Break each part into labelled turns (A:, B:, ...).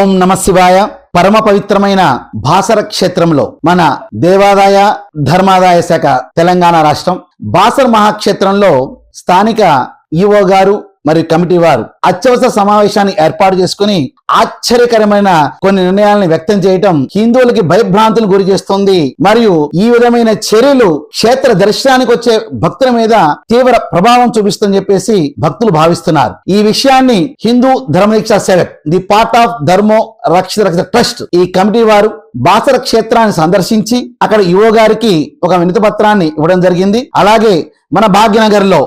A: ఓం నమ శివాయ. పరమ పవిత్రమైన బాసర క్షేత్రంలో మన దేవాదాయ ధర్మాదాయ శాఖ తెలంగాణ రాష్ట్రం. బాసర్ మహాక్షేత్రంలో స్థానిక ఈఓ గారు మరియు కమిటీ వారు అత్యవసర సమావేశాన్ని ఏర్పాటు చేసుకుని ఆశ్చర్యకరమైన కొన్ని నిర్ణయాలను వ్యక్తం చేయటం హిందువులకి భయభ్రాంతులు గురి చేస్తుంది. మరియు ఈ విధమైన చర్యలు క్షేత్ర దర్శనానికి వచ్చే భక్తుల మీద తీవ్ర ప్రభావం చూపిస్తుందని చెప్పేసి భక్తులు భావిస్తున్నారు. ఈ విషయాన్ని హిందూ ధర్మదీక్ష సేవక్ ది పార్ట్ ఆఫ్ ధర్మో రక్షిత రక్షిత ట్రస్ట్ ఈ కమిటీ వారు బాసర క్షేత్రాన్ని సందర్శించి అక్కడ యువ గారికి ఒక వినతి పత్రాన్ని ఇవ్వడం జరిగింది. అలాగే మన భాగ్యనగర్లో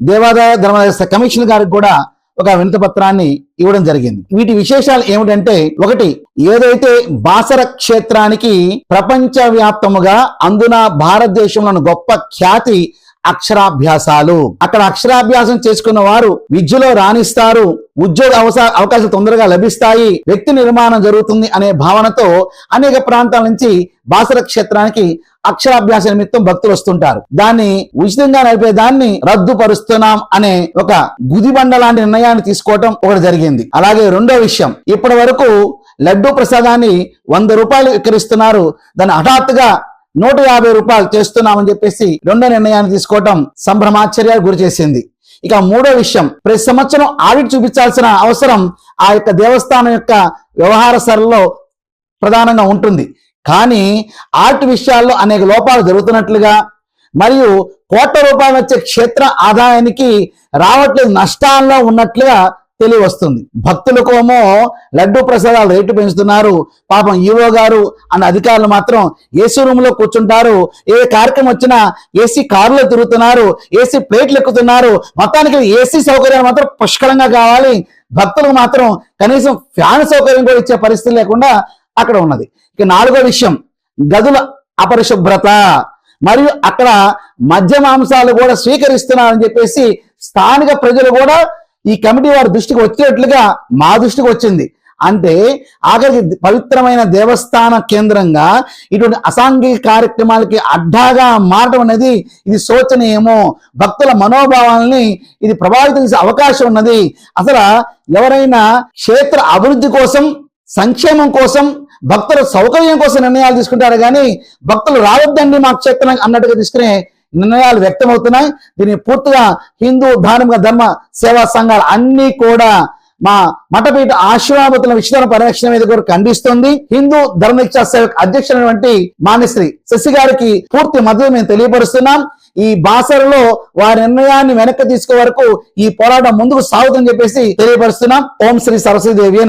A: దేవాదాయ ధర్మాదాయ కమిషన్ గారికి కూడా ఒక వినతి పత్రాన్ని ఇవ్వడం జరిగింది. వీటి విశేషాలు ఏమిటంటే ఒకటి ఏదైతే బాసర క్షేత్రానికి ప్రపంచ వ్యాప్తముగా అందున భారతదేశంలోని గొప్ప ఖ్యాతి అక్షరాభ్యాసాలు. అక్కడ అక్షరాభ్యాసం చేసుకున్న వారు విద్యలో రాణిస్తారు. ఉద్యోగ అవసా అవకాశాలు తొందరగా లభిస్తాయి. వ్యక్తి నిర్మాణం జరుగుతుంది అనే భావనతో అనేక ప్రాంతాల నుంచి బాసర క్షేత్రానికి అక్షరాభ్యాస నిమిత్తం భక్తులు వస్తుంటారు. దాన్ని ఉచితంగా నడిపే దాన్ని రద్దుపరుస్తున్నాం అనే ఒక గుదిబండ లాంటి నిర్ణయాన్ని తీసుకోవటం ఒకటి జరిగింది. అలాగే రెండో విషయం ఇప్పటి వరకు లడ్డూ ప్రసాదాన్ని వంద రూపాయలు విక్రయిస్తున్నారు. దాన్ని హఠాత్తుగా నూట యాభై రూపాయలు చేస్తున్నామని చెప్పేసి రెండో నిర్ణయాన్ని తీసుకోవడం సంభ్రమాశ్చర్యాలు గురి చేసింది. ఇక మూడో విషయం ప్రతి సంవత్సరం ఆడిట్ చూపించాల్సిన అవసరం ఆ యొక్క దేవస్థానం యొక్క వ్యవహార సరళలో ప్రధానంగా ఉంటుంది. కానీ ఆర్ట్ విషయాల్లో అనేక లోపాలు జరుగుతున్నట్లుగా మరియు కోట్ల రూపాయలు వచ్చే క్షేత్ర ఆదాయానికి రావట్లేదు నష్టాల్లో ఉన్నట్లుగా తెలియవస్తుంది. భక్తులకేమో లడ్డు ప్రసాదాలు రేటు పెంచుతున్నారు. పాపం ఈవో గారు అన్న అధికారులు మాత్రం ఏసీ రూమ్లో కూర్చుంటారు. ఏ కార్యక్రమం వచ్చినా ఏసీ కారులో తిరుగుతున్నారు. ఏసీ ప్లేట్లు ఎక్కుతున్నారు. మొత్తానికి ఏసీ సౌకర్యాలు మాత్రం పుష్కలంగా కావాలి. భక్తులకు మాత్రం కనీసం ఫ్యాన్ సౌకర్యం కూడా ఇచ్చే పరిస్థితి లేకుండా అక్కడ ఉన్నది. ఇక నాలుగో విషయం గదుల అపరిశుభ్రత. మరియు అక్కడ మద్య మాంసాలు కూడా స్వీకరిస్తున్నారని చెప్పేసి స్థానిక ప్రజలు కూడా ఈ కమిటీ వారి దృష్టికి వచ్చేట్లుగా మా దృష్టికి వచ్చింది. అంటే ఆఖరికి పవిత్రమైన దేవస్థాన కేంద్రంగా ఇటువంటి అసాంఘిక కార్యక్రమాలకి అడ్డాగా మారడం అనేది ఇది శోచనీయము. భక్తుల మనోభావాల్ని ఇది ప్రభావితం చేసే అవకాశం ఉన్నది. అసలు ఎవరైనా క్షేత్ర అభివృద్ధి కోసం సంక్షేమం కోసం భక్తుల సౌకర్యం కోసం నిర్ణయాలు తీసుకుంటారు కానీ భక్తులు రావద్దండి మా క్షేత్రం అన్నట్టుగా తీసుకునే నిర్ణయాలు వ్యక్తమవుతున్నాయి. దీన్ని పూర్తిగా హిందూ ధార్మిక ధర్మ సేవా సంఘాలు అన్నీ కూడా మా మఠపీఠ ఆశీర్వాదతుల విషయాల పరిరక్షణ మీద కూడా ఖండిస్తుంది. హిందూ ధర్మదీక్ష సేవకు అధ్యక్షులైనటువంటి మానిశ్రీ శశి గారికి పూర్తి మద్దతు మేము తెలియపరుస్తున్నాం. ఈ బాసరలో వారి నిర్ణయాన్ని వెనక్కి తీసుకో వరకు ఈ పోరాటం ముందుకు సాగుతుందని చెప్పేసి తెలియపరుస్తున్నాం. ఓం శ్రీ సరస్వతి దేవి